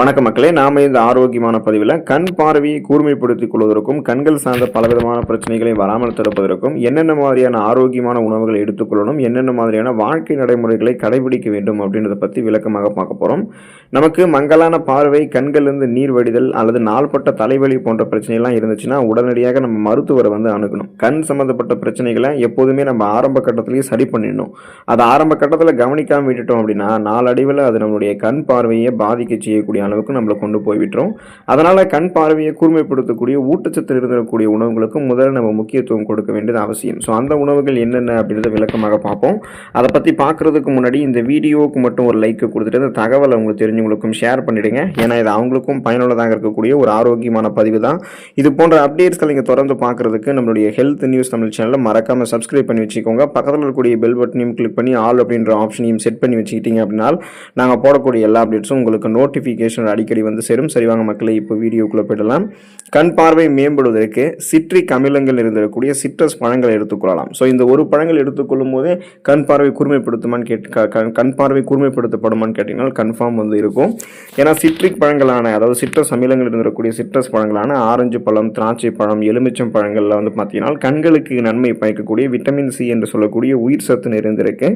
வணக்க மக்களே நாம இந்த ஆரோக்கியமான பதிவில் கண் பார்வையை கூர்மைப்படுத்திக் கொள்வதற்கும் கண்கள் சார்ந்த பலவிதமான பிரச்சனைகளை வராமல் தடுப்பதற்கும் என்னென்ன மாதிரியான ஆரோக்கியமான உணவுகளை எடுத்துக்கொள்ளணும் என்னென்ன மாதிரியான வாழ்க்கை நடைமுறைகளை கடைபிடிக்க வேண்டும் அப்படின்றத பற்றி விளக்கமாக பார்க்க போகிறோம் நமக்கு மங்கலான பார்வை கண்களிலிருந்து நீர் வடிதல் அல்லது நாள்பட்ட தலைவலி போன்ற பிரச்சனைகள்லாம் இருந்துச்சுன்னா உடனடியாக நம்ம மருத்துவரை வந்து அணுகணும். கண் சம்மந்தப்பட்ட பிரச்சனைகளை எப்போதுமே நம்ம ஆரம்ப கட்டத்திலேயே சரி பண்ணிடணும். அதை ஆரம்ப கட்டத்தில் கவனிக்காமல் விட்டுட்டோம் அப்படின்னா நாளடைவில் அது நம்மளுடைய கண் பார்வையை பாதிக்க செய்யக்கூடிய அளவுக்கு நம்மளை கொண்டு போய் விட்டுரும். அதனால் கண் பார்வையை கூர்மைப்படுத்தக்கூடிய ஊட்டச்சத்து இருந்திருக்கக்கூடிய உணவுகளுக்கு முதல்ல நம்ம முக்கியத்துவம் கொடுக்க வேண்டியது அவசியம். ஸோ அந்த உணவுகள் என்னென்ன அப்படின்றத விளக்கமாக பார்ப்போம். அதை பற்றி பார்க்குறதுக்கு முன்னாடி இந்த வீடியோவுக்கு மட்டும் ஒரு லைக் கொடுத்துட்டு இந்த தகவலை உங்களுக்கு தெரிஞ்சவங்களுக்கும் ஷேர் பண்ணிவிடுங்க ஏன்னா இது அவங்களுக்கும் பயனுள்ளதாக இருக்கக்கூடிய ஒரு ஆரோக்கியமான பதிவு தான். இது போன்ற அப்டேட்ஸ்களை நீங்கள் தொடர்ந்து பார்க்குறதுக்கு நம்மளுடைய ஹெல்த் நியூஸ் தமிழ் சேனலை மறக்காமல் சப்ஸ்கிரைப் பண்ணி வச்சுக்கோங்க. பக்கத்தில் இருக்கக்கூடிய பெல் பட்டனையும் கிளிக் பண்ணி ஆல் அப்படின்ற ஆப்ஷனையும் செட் பண்ணி வச்சுக்கிட்டீங்க அப்படின்னா நாங்கள் போடக்கூடிய எல்லா அப்டேட்ஸும் உங்களுக்கு நோட்டிஃபிகேஷன் அடிக்கடி வந்து சேரும். சரிவாங்க மக்களை இப்போ வீடியோக்குள்ளே போயிடலாம். கண் பார்வை மேம்படுவதற்கு சிட்ரிக் அமிலங்கள் இருந்திருக்கக்கூடிய சிட்ரஸ் பழங்களை எடுத்துக்கொள்ளலாம் ஸோ இந்த ஒரு பழங்கள் எடுத்துக்கொள்ளும் போதே கண் பார்வை கூர்மைப்படுத்துமான்னு கேட்டு கண் கண் பார்வை கூர்மைப்படுத்தப்படுமான்னு கேட்டிங்கன்னா கன்ஃபார்ம் வந்து இருக்கும். ஏன்னா சிட்ரிக் பழங்களான அதாவது சிட்ரஸ் அமிலங்கள் இருந்திருக்கக்கூடிய சிட்ரஸ் பழங்களான ஆரஞ்சு பழம் திராட்சை பழம் எலுமிச்சம் பழங்களில் வந்து பார்த்தீங்கன்னா கண்களுக்கு நன்மை பயக்கக்கூடிய விட்டமின் சி என்று சொல்லக்கூடிய உயிர் சத்து நிறைந்திருக்கு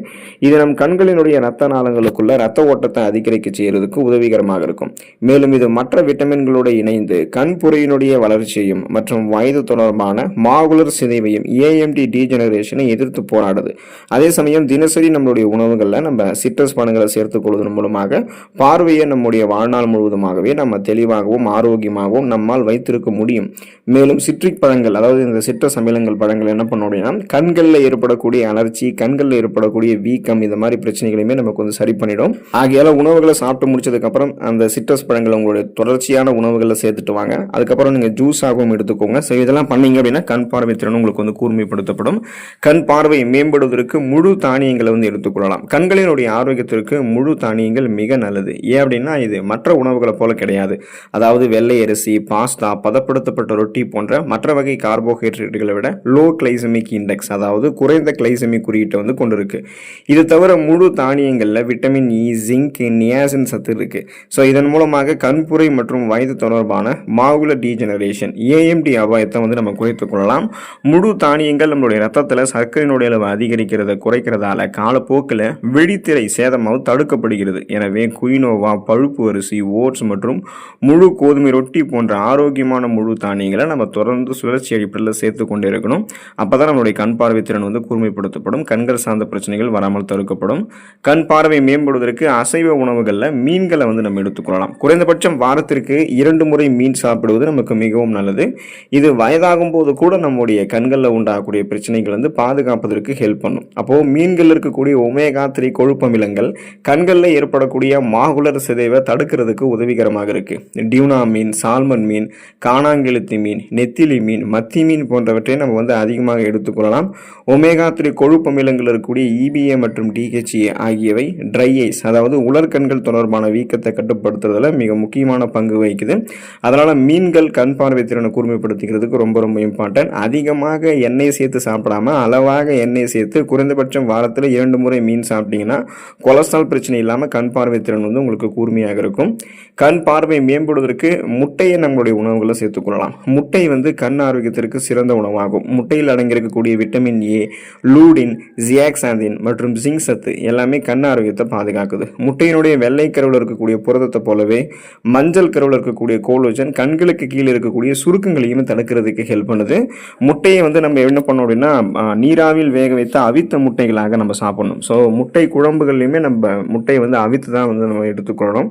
இது நம் கண்களினுடைய ரத்த நாளங்களுக்குள்ள ரத்த ஓட்டத்தை அதிகரிக்க செய்யறதுக்கு உதவிகரமாக இருக்கும். மேலும் இது மற்ற விட்டமின்களோடு இணைந்து கண்புரையினுடைய வளர்ச்சியையும் மற்றும் வயது தொடர்பான மாகுலர் சிதைவையும் ஏஎம்டி டீஜெனரேஷனை எதிர்த்து போராடுது. அதே சமயம் தினசரி நம்மளுடைய உணவுகளில் நம்ம சிட்ரஸ் பணங்களை சேர்த்துக் கொள்வதன் மூலமாக பார்வையை நம்முடைய வாழ்நாள் முழுவதுமாகவே நம்ம தெளிவாகவும் ஆரோக்கியமாகவும் நம்மால் வைத்திருக்க முடியும். மேலும் சிட்ரிக் பழங்கள் அதாவது இந்த சிட்ரஸ் அமிலங்கள் பழங்கள் என்ன பண்ணோம் அப்படின்னா கண்களில் ஏற்படக்கூடிய அலர்ச்சி கண்களில் ஏற்படக்கூடிய வீக்கம் இந்த மாதிரி பிரச்சனைகளையுமே நமக்கு வந்து சரி பண்ணிடும். ஆகையால உணவுகளை சாப்பிட்டு முடிச்சதுக்கப்புறம் அந்த சிட்ரஸ் பழங்களை உங்களுடைய தொடர்ச்சியான உணவுகளில் சேர்த்துட்டு வாங்க. அதுக்கப்புறம் நீங்கள் ஜூஸாகவும் எடுத்துக்கோங்க. ஸோ இதெல்லாம் பண்ணீங்க அப்படின்னா கண் பார்வை திறன் உங்களுக்கு வந்து கூர்மைப்படுத்தப்படும். கண் பார்வை மேம்படுவதற்கு முழு தானியங்களை வந்து எடுத்துக்கொள்ளலாம். கண்களினுடைய ஆரோக்கியத்திற்கு முழு தானியங்கள் மிக நல்லது. ஏன் அப்படின்னா இது மற்ற உணவுகளை போல கிடையாது. அதாவது வெள்ளை அரிசி பாஸ்தா பதப்படுத்தப்பட்ட ரொட்டி போன்ற மற்ற வகை கார்போஹைட்ரேட்டுகளை விட லோ கிளைசமிக் இண்டெக்ஸ் அதாவது குறைந்த கிளைசமிக் குறியீட்டை வந்து கொண்டிருக்கு. இது தவிர முழு தானியங்களில் விட்டமின் இ ஜிங்க் நியாசின் சத்து இருக்கு. ஸோ இதன் மூலமாக கண்புரை மற்றும் வயது தொடர்பான மாகுல டீஜெனரேஷன் ஏஎம்டி அபாயத்தை வந்து நம்ம குறைத்து கொள்ளலாம். முழு தானியங்கள் நம்மளுடைய ரத்தத்தில் சர்க்கரையினுடைய அளவு அதிகரிக்கிறத குறைக்கிறதால காலப்போக்கில் விழித்திரை சேதமாக தடுக்கப்படுகிறது. எனவே குயினோவா பழுப்பு அரிசி ஓட்ஸ் மற்றும் முழு கோதுமை ரொட்டி போன்ற ஆரோக்கியமான முழு தானியங்களை நம்ம தொடர்ந்து சுழற்சி அடிப்படையில் சேர்த்து கொண்டே இருக்கணும். அப்போ தான் நம்மளுடைய கண் பார்வை திறன் வந்து கூர்மைப்படுத்தப்படும். கண்கள் சார்ந்த பிரச்சனைகள் வராமல் தடுக்கப்படும். கண் பார்வை மேம்படுவதற்கு அசைவ உணவுகளில் மீன்களை வந்து நம்ம எடுத்துக்கொள்ளலாம் குறைந்தபட்சம் வாரத்திற்கு இரண்டு முறை மீன் சாப்பிடுவது நமக்கு மிகவும் நல்லது. இது வயதாகும் போது கூட நம்முடைய கண்களில் உண்டாகக்கூடிய பிரச்சனைகள் வந்து பாதுகாப்பதற்கு ஹெல்ப் பண்ணும். அப்போது மீன்கள் இருக்கக்கூடிய ஒமேகா த்ரீ கொழுப்பமிலங்கள் கண்களில் ஏற்படக்கூடிய மாகுலர் சிதைவை தடுக்கிறதுக்கு உதவிகரமாக இருக்குது டியூனா மீன் சால்மன் மீன் காணாங்கெழுத்தி மீன் நெத்திலி மீன் மத்தி மீன் போன்றவற்றை நம்ம வந்து அதிகமாக எடுத்துக்கொள்ளலாம் ஒமேகா த்ரீ கொழுப்பமிலங்கள் இருக்கக்கூடிய இபிஏ மற்றும் டிஹெச்ஏ ஆகியவை ட்ரை ஐஸ் அதாவது உலர்கண்கள் தொடர்பான வீக்கத்தை கட்டுப்படுத்த கட்டுப்படுத்துறதுல மிக முக்கியமான பங்கு வகிக்குது. அதனால் மீன்கள் கண் பார்வை திறனை கூர்மைப்படுத்திக்கிறதுக்கு ரொம்ப ரொம்ப இம்பார்ட்டன்ட் அதிகமாக எண்ணெய் சேர்த்து சாப்பிடாம அளவாக எண்ணெய் சேர்த்து குறைந்தபட்சம் வாரத்தில் இரண்டு முறை மீன் சாப்பிட்டீங்கன்னா கொலஸ்ட்ரால் பிரச்சனை இல்லாமல் கண் பார்வை திறன் வந்து உங்களுக்கு கூர்மையாக இருக்கும். கண் பார்வை மேம்படுவதற்கு முட்டையை நம்மளுடைய உணவுகளை சேர்த்துக்கொள்ளலாம் முட்டை வந்து கண் ஆரோக்கியத்திற்கு சிறந்த உணவாகும். முட்டையில் அடங்கியிருக்கக்கூடிய விட்டமின் ஏ லூடின் ஜியாக்சாந்தின் மற்றும் ஜிங்க் சத்து எல்லாமே கண் ஆரோக்கியத்தை பாதுகாக்குது. முட்டையினுடைய வெள்ளை கருவில் இருக்கக்கூடிய புரதத்தை போலவே மஞ்சள் கருவில் இருக்கக்கூடிய கோலோஜன் கண்களுக்கு கீழே இருக்கக்கூடிய சுருக்கங்களையும் தடுக்கிறதுக்கு ஹெல்ப் பண்ணுது. முட்டையை வந்து நம்ம என்ன பண்ணோம் அப்படின்னா நீராவில் வேக வைத்த அவித்த முட்டைகளாக நம்ம சாப்பிடணும். ஸோ முட்டை குழம்புகள்லையுமே நம்ம முட்டையை வந்து அவித்து தான் வந்து நம்ம எடுத்துக்கொள்ளணும்.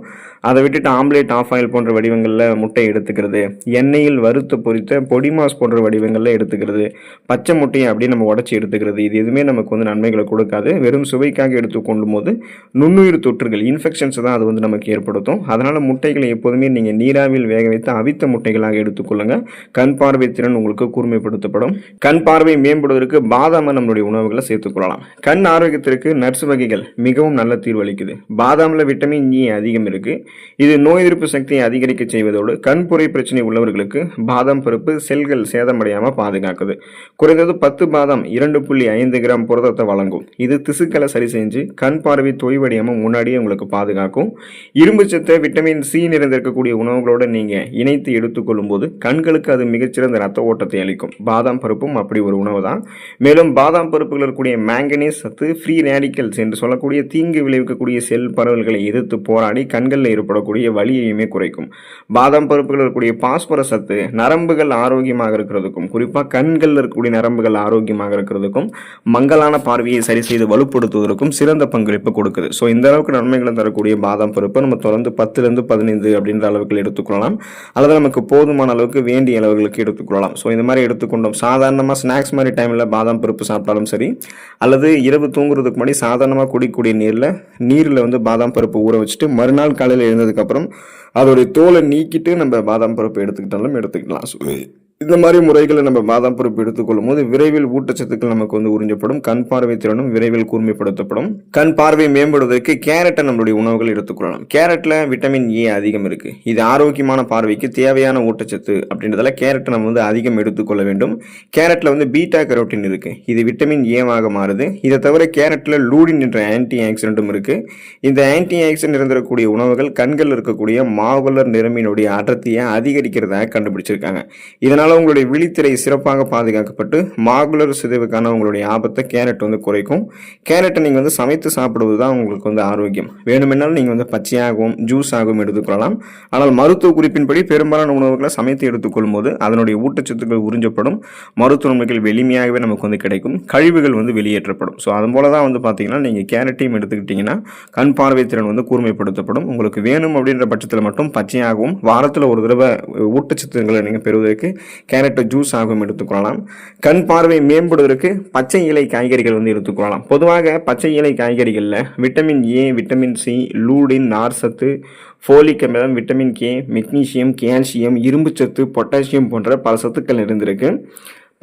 அதை விட்டுட்டு ஆம்லேட் ஆஃப் ஆயில் போன்ற வடிவங்களில் முட்டை எடுத்துக்கிறது. எண்ணெயில் வறுத்து பொரித்த பொடி மாஸ் போன்ற வடிவங்களில் எடுத்துக்கிறது. பச்சை முட்டையை அப்படியே நம்ம உடச்சி எடுத்துக்கிறது. இது எதுவுமே நமக்கு வந்து நன்மைகளை கொடுக்காது. வெறும் சுவைக்காக எடுத்துக்கொள்ளும் போது நுண்ணுயிர் தொற்றுகள் இன்ஃபெக்ஷன்ஸ் தான் அது வந்து நமக்கு ஏற்படுத்தும். அதனால் முட்டைகளை எப்போதுமே நீங்கள் நீராவில் வேக வைத்து அவித்த முட்டைகளாக எடுத்துக்கொள்ளுங்கள் கண் பார்வை திறன் உங்களுக்கு கூர்மைப்படுத்தப்படும். கண் பார்வை மேம்படுவதற்கு பாதாமை நம்மளுடைய உணவுகளை சேர்த்துக்கொள்ளலாம் கண் ஆரோக்கியத்திற்கு நட்ஸ் வகைகள் மிகவும் நல்ல தீர்வளிக்குது பாதாமில் விட்டமின் இ அதிகம் இருக்குது இது நோய் எதிர்ப்பு சக்தியை அதிகரிக்க செய்வதோடு கண்புரை பிரச்சனை உள்ளவர்களுக்கு பாதாம் பருப்பு செல்கள் சேதமடையாமல் பாதுகாக்குது. குறைந்தது பத்து பாதாம் இரண்டு புள்ளி ஐந்து கிராம் புரதத்தை வழங்கும். இது திசுக்களை சரி செஞ்சு கண் பார்வை தொய்வடையாமல் முன்னாடியே உங்களுக்கு பாதுகாக்கும். இரும்பு சத்தை விட்டமின் சி நிறைந்திருக்கக்கூடிய உணவுகளோடு நீங்கள் இணைத்து எடுத்துக்கொள்ளும் போது கண்களுக்கு அது மிகச்சிறந்த ரத்த ஓட்டத்தை அளிக்கும். பாதாம் பருப்பும் அப்படி ஒரு உணவு தான் மேலும் பாதாம் பருப்புகள் இருக்கக்கூடிய மேங்கனீஸ் சத்து ஃப்ரீ ரேடிக்கல்ஸ் என்று சொல்லக்கூடிய தீங்கு விளைவிக்கக்கூடிய செல் பரவல்களை எதிர்த்து போராடி கண்களில் ஏற்படக்கூடிய வலியையுமே குறைக்கும். பாதாம் பருப்புகள் இருக்கக்கூடிய பாஸ்பரஸ் சத்து நரம்புகள் ஆரோக்கியமாக இருக்கிறதுக்கும் குறிப்பாக கண்களில் இருக்கக்கூடிய நரம்புகள் ஆரோக்கியமாக இருக்கிறதுக்கும் மங்கலான பார்வையை சரி செய்து வலுப்படுத்துவதற்கும் சிறந்த பங்களிப்பு கொடுக்குது. ஸோ இந்த அளவுக்கு நன்மைகளை தரக்கூடிய பாதாம் பருப்பை நம்ம தொடர்ந்து பத்துலேருந்து பதினைந்து அப்படின்ற அளவுக்கு எடுத்துக்கொள்ளலாம். அல்லது நமக்கு போதுமான அளவுக்கு வேண்டிய அளவுகளுக்கு எடுத்துக்கொள்ளலாம். ஸோ இந்த மாதிரி எடுத்துக்கொண்டோம். சாதாரணமாக ஸ்நாக்ஸ் மாதிரி டைமில் பாதாம் பருப்பு சாப்பிட்டாலும் சரி அல்லது இரவு தூங்குறதுக்கு முன்னாடி சாதாரணமாக குடிக்கக்கூடிய நீரில் நீரில் வந்து பாதாம் பருப்பு ஊற வச்சுட்டு மறுநாள் காலையில் எழுந்ததுக்கப்புறம் அதோடைய தோலை நீக்கிட்டு நம்ம பாதாம் பருப்பு எடுத்துக்கிட்டாலும் எடுத்துக்கலாம். ஸோ இந்த மாதிரி முறைகளை நம்ம மாதம் பொறுப்பு எடுத்துக்கொள்ளும் போது விரைவில் ஊட்டச்சத்துக்கள் நமக்கு வந்து உறிஞ்சப்படும். கண் பார்வை திறனும் விரைவில் கூர்மைப்படுத்தப்படும். கண் பார்வை மேம்படுவதற்கு கேரட்டை நம்மளுடைய உணவுகள் எடுத்துக்கொள்ளலாம் கேரட்டில் விட்டமின் ஏ அதிகம் இருக்கு. இது ஆரோக்கியமான பார்வைக்கு தேவையான ஊட்டச்சத்து அப்படின்றதால கேரட்டை நம்ம வந்து அதிகம் எடுத்துக்கொள்ள வேண்டும். கேரட்டில் வந்து பீட்டா கரோட்டின் இருக்கு. இது விட்டமின் ஏவாக மாறுது. இதை தவிர கேரட்டில் லூடின் என்ற ஆன்டி ஆக்சிடென்ட்டும் இருக்கு. இந்த ஆன்டி ஆக்சிடென்ட் இருந்திருக்கக்கூடிய உணவுகள் கண்கள் இருக்கக்கூடிய மாவுலர் நிறமினுடைய அடர்த்தியை அதிகரிக்கிறதாக கண்டுபிடிச்சிருக்காங்க. இதனால உங்களுடைய விழித்திரை சிறப்பாக பாதுகாக்கப்பட்டு மாகுலர் சிதைவுக்கான உங்களுடைய ஆபத்தை கேரட் வந்து குறைக்கும். கேரட்டை நீங்கள் வந்து சமைத்து சாப்பிடுவது தான் உங்களுக்கு வந்து ஆரோக்கியம். வேணுமென்னாலும் நீங்கள் வந்து பச்சையாகவும் ஜூஸ் ஆகவும் எடுத்துக்கொள்ளலாம். ஆனால் மருத்துவ குறிப்பின்படி பெரும்பாலான உணவுகளை சமைத்து எடுத்துக்கொள்ளும் போது அதனுடைய ஊட்டச்சத்துக்கள் உறிஞ்சப்படும். மருத்துவ நன்மைகள் எளிமையாகவே நமக்கு வந்து கிடைக்கும். கழிவுகள் வந்து வெளியேற்றப்படும். ஸோ அது போல தான் வந்து பார்த்தீங்கன்னா நீங்கள் கேரட்டையும் எடுத்துக்கிட்டிங்கன்னா கண் பார்வை திறன் வந்து கூர்மைப்படுத்தப்படும். உங்களுக்கு வேணும் அப்படின்ற பட்சத்தில் மட்டும் பச்சையாகவும் வாரத்தில் ஒரு தடவை ஊட்டச்சத்துக்களை நீங்கள் பெறுவதற்கு கேரட்டை ஜூஸ் ஆகும் எடுத்துக்கொள்ளலாம். கண் பார்வை மேம்படுவதற்கு பச்சை இலை காய்கறிகள் வந்து எடுத்துக்கொள்ளலாம். பொதுவாக பச்சை இலை காய்கறிகளில் vitamin A vitamin C lutein நார்சத்து folic அமிலம் விட்டமின் கே மெக்னீசியம் கால்சியம் இரும்புச்சத்து பொட்டாசியம் போன்ற பல சத்துக்கள் இருந்திருக்கு.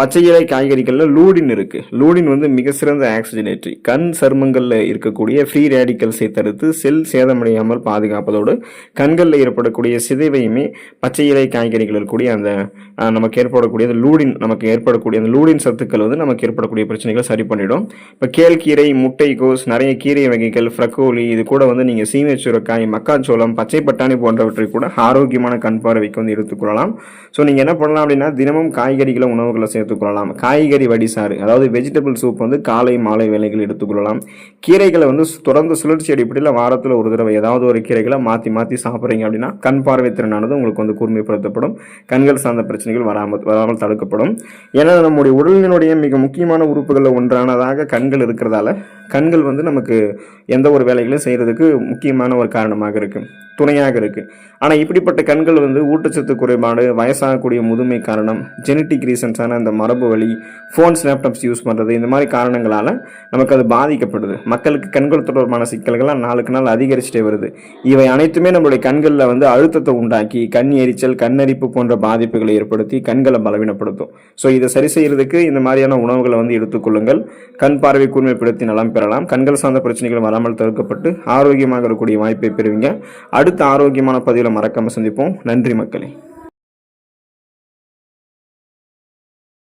பச்சை இலை காய்கறிகளில் லூடின் இருக்குது லூடின் வந்து மிக சிறந்த ஆக்சிஜனேற்றி. கண் சருமங்களில் இருக்கக்கூடிய ஃப்ரீ ரேடிக்கல்ஸை தடுத்து செல் சேதமடையாமல் பாதுகாப்பதோடு கண்களில் ஏற்படக்கூடிய சிதைவையுமே பச்சை இலை காய்கறிகள் இருக்கக்கூடிய அந்த நமக்கு ஏற்படக்கூடிய அந்த லூடின் நமக்கு ஏற்படக்கூடிய அந்த லூடின் சத்துக்கள் வந்து நமக்கு ஏற்படக்கூடிய பிரச்சனைகளை சரி பண்ணிடும். இப்போ கேழ்கீரை முட்டைக்கோஸ் நிறைய கீரை வகைகள் ஃப்ரக்கோலி இது கூட வந்து நீங்கள் சீமைச்சுரக்காய் மக்காச்சோளம் பச்சை பட்டாணி போன்றவற்றை கூட ஆரோக்கியமான கண் பார்வைக்கு வந்து எடுத்துக்கொள்ளலாம் ஸோ நீங்கள் என்ன பண்ணலாம் அப்படின்னா தினமும் காய்கறிகளை உணவுகளை சேர்த்து எடுத்துக்கொள்ளலாம். காய்கறி வடிசாறு அதாவது வெஜிடபிள் சூப் வந்து காலை மாலை வேலைகள் எடுத்துக்கொள்ளலாம். கீரைகளை வந்து தொடர்ந்து சுழற்சி அடிப்படையில் வாரத்தில் ஒரு தடவை ஏதாவது ஒரு கீரைகளை மாற்றி மாற்றி சாப்பிட்றீங்க அப்படின்னா கண் பார்வை திறனானது உங்களுக்கு வந்து கூர்மைப்படுத்தப்படும். கண்கள் சார்ந்த பிரச்சனைகள் வராமல் வராமல் தடுக்கப்படும். ஏன்னா நம்முடைய உடலினுடைய மிக முக்கியமான உறுப்புகளில் ஒன்றானதாக கண்கள் இருக்கிறதால கண்கள் வந்து நமக்கு எந்த ஒரு வேலைகளையும் செய்கிறதுக்கு முக்கியமான ஒரு காரணமாக இருக்குது துணையாக இருக்குது ஆனால் இப்படிப்பட்ட கண்கள் வந்து ஊட்டச்சத்து குறைபாடு வயசாகக்கூடிய முதுமை காரணம் ஜெனட்டிக் ரீசன்ஸான அந்த மரபு வழி ஃபோன்ஸ் லேப்டாப்ஸ் யூஸ் பண்ணுறது இந்த மாதிரி காரணங்களால் நமக்கு அது பாதிக்கப்படுது. மக்களுக்கு கண்கள் தொடர்பான சிக்கல்கள்லாம் நாளுக்கு நாள் அதிகரிச்சுட்டே வருது. இவை அனைத்துமே நம்மளுடைய கண்களில் வந்து அழுத்தத்தை உண்டாக்கி கண் எரிச்சல் கண்ணரிப்பு போன்ற பாதிப்புகளை ஏற்படுத்தி கண்களை பலவீனப்படுத்தும். ஸோ இதை சரி செய்கிறதுக்கு இந்த மாதிரியான உணவுகளை வந்து எடுத்துக்கொள்ளுங்கள். கண் பார்வை கூர்மைப்படுத்தி நலம் பெறலாம். கண்கள் சார்ந்த பிரச்சனைகள் வராமல் தவிர்க்கப்பட்டு ஆரோக்கியமாக இருக்கக்கூடிய வாய்ப்பை பெறுவீங்க. அடுத்த ஆரோக்கியமான பதிவில் மறக்காமல் சந்திப்போம். நன்றி மக்களே.